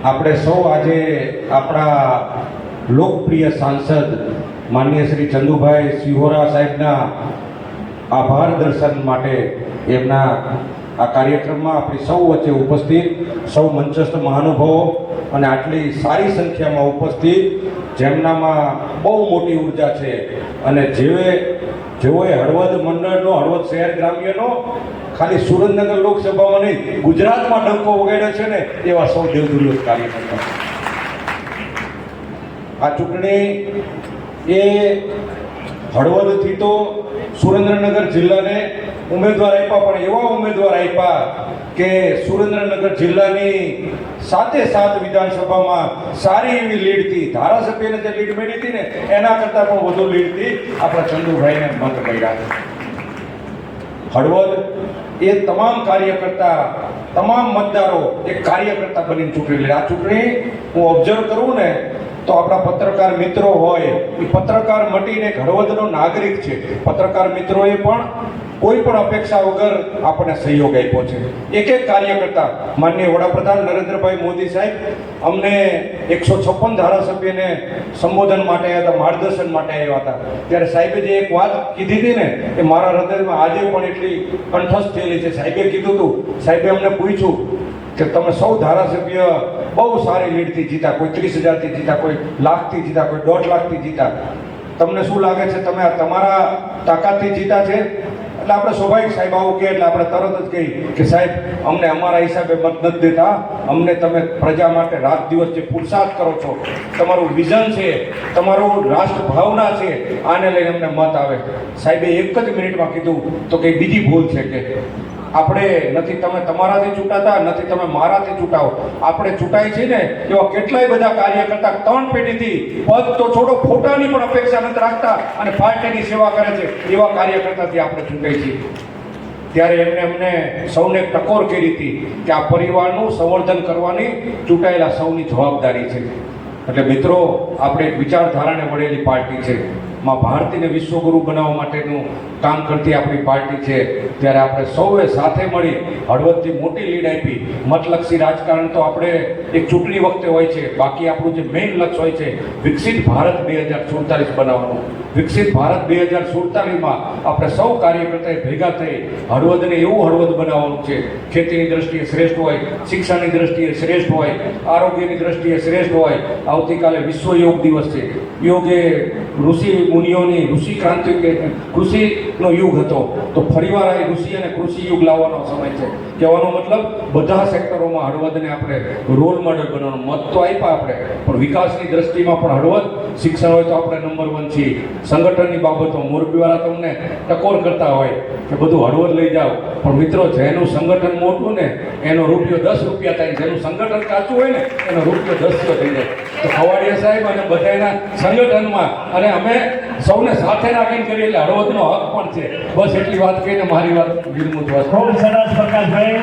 આપણે સૌ આજે આપણા લોકપ્રિય સાંસદ માનનીય શ્રી ચંદુભાઈ સિહોરા સાહેબના આભાર દર્શન માટે એમના આ કાર્યક્રમમાં આપણી સૌ વચ્ચે ઉપસ્થિત, સૌ મંચસ્થ મહાનુભાવો અને આટલી સારી સંખ્યામાં ઉપસ્થિત, જેમનામાં બહુ મોટી ઊર્જા છે અને જેવે, જેઓએ હળવદ મંડળનો શહેર ગ્રામ્યનો, ખાલી સુરેન્દ્રનગર લોકસભામાં નહીં, ગુજરાતમાં ડંકો વગાડ્યો છે ને, એવા સૌ દેવદુર્યોગ કાર્યકર્તા આ ચૂંટણી એ હળવદથી તો સુરેન્દ્રનગર જિલ્લાને ઉમેદવાર આપ્યા, પણ એવા ઉમેદવાર આપ્યા કે સુરેન્દ્રનગર જિલ્લાની સાતે સાત વિધાનસભામાં સારી એવી લીડથી ધારાસભ્યને જે લીડ મળી હતી ને, એના કરતાં પણ વધુ લીડથી આપણા ચંદુભાઈને મત મળ્યા હળવદ એ તમામ કાર્યકર્તા, તમામ મતદારો એક કાર્યકર્તા બનીને ચૂંટણી લડે. આ ચૂંટણી હું ઓબ્ઝર્વ કરું ને, તો આપણા પત્રકાર મિત્રો હોય, એ પત્રકાર મટીને એક હળવદનો નાગરિક છે. પત્રકાર મિત્રોએ પણ કોઈ પણ અપેક્ષા વગર આપણને સહયોગ આપ્યો છે. એક એક કાર્યકર્તા માનનીય વડાપ્રધાન નરેન્દ્રભાઈ મોદી સાહેબ, અમને એકસો છપ્પન ધારાસભ્યને સંબોધન માટે આવ્યા હતા, માર્ગદર્શન માટે આવ્યા હતા. ત્યારે સાહેબે જે એક વાત કીધી હતી ને, એ મારા હૃદયમાં આજે પણ એટલી કંઠસ્થ થયેલી છે. સાહેબે કીધું હતું, સાહેબે અમને પૂછ્યું કે તમે સૌ ધારાસભ્ય બહુ સારી લીડથી જીતા, કોઈ ત્રીસ હજારથી જીતા, કોઈ લાખથી જીતા, કોઈ દોઢ લાખથી જીતા. તમને શું લાગે છે, તમે આ તમારા તાકાતથી જીતા છે? એટલે આપણે સ્વાભાવિક સાહેબ આવું કહે એટલે આપણે તરત જ કહીએ કે સાહેબ, અમને અમારા હિસાબે મત નથી દેતા. અમને તમે પ્રજા માટે રાત દિવસ જે પુરસાદ કરો છો, તમારું વિઝન છે, તમારું રાષ્ટ્ર ભાવના છે, આને લઈને અમને મત આવે. સાહેબે એક જ મિનિટમાં કીધું, તો કંઈ બીજી ભૂલ છે કે? આપણે નથી તમે તમારાથી ચૂંટાતા, નથી તમે મારાથી ચૂંટાવો. આપણે ચૂંટાય છે ને, એવા કેટલાય બધા કાર્યકર્તા ત્રણ પેઢીથી પદ તો છોડો, ફોટાની પણ અપેક્ષા નથી રાખતા અને પાર્ટીની સેવા કરે છે. એવા કાર્યકર્તાથી આપણે ચૂંટાય છીએ. ત્યારે એમને અમને સૌને ટકોર કરી હતી કે આ પરિવારનું સંવર્ધન કરવાની ચૂંટાયેલા સૌની જવાબદારી છે. એટલે મિત્રો, આપણે એક વિચારધારાને મળેલી પાર્ટી છે. માં ભારતીને વિશ્વગુરુ બનાવવા માટેનું કામ કરતી આપણી પાર્ટી છે. ત્યારે આપણે સૌએ સાથે મળી હળવદથી મોટી લીડ આપી. મતલક્ષી રાજકારણ તો આપણે એક ચૂંટણી વખતે હોય છે. બાકી આપણું જે મેઇન લક્ષ્ય હોય છે, વિકસિત ભારત બે હજાર સુડતાલીસ બનાવવાનું. વિકસિત ભારત બે હજાર સુડતાલીસમાં આપણે સૌ કાર્યકર્તાએ ભેગા થઈ હળવદને એવું હળવદ બનાવવાનું છે. ખેતીની દ્રષ્ટિએ શ્રેષ્ઠ હોય શિક્ષણની દ્રષ્ટિએ શ્રેષ્ઠ હોય, આરોગ્યની દ્રષ્ટિએ શ્રેષ્ઠ હોય, આવતીકાલે વિશ્વ યોગ દિવસ છે. યોગ એ ઋષિ મુનિઓની ઋષિ ક્રાંતિ કૃષિનો યુગ હતો. તો ફરીવાર આ ઋષિ અને કૃષિ યુગ લાવવાનો સમય છે. કહેવાનો મતલબ, બધા સેક્ટરોમાં હળવદને આપણે રોલ મોડલ બનાવવાનું મત તો આપ્યા આપણે, પણ વિકાસની દ્રષ્ટિમાં પણ હળવદ. શિક્ષણ હોય તો આપણે નંબર વન છીએ. સંગઠનની બાબતો મોરબીવાળા તમને ટકોર કરતા હોય કે બધું હળવદ લઈ જાઓ. પણ મિત્રો, જેનું સંગઠન મોટું ને, એનો રૂપિયો દસ રૂપિયા થાય. જેનું સંગઠન કાચું હોય ને, એનો રૂપિયો દસ થઈ જાય. તો ખવાડિયા સાહેબ અને બધાના સંગઠનમાં અને અમે સૌને સાથે રાખીને કરીએ એટલે હળવદનો હક પણ છે. બસ એટલી વાત કહીને મારી વાત વિરમું ખૂબ સરસ પ્રકાશભાઈ.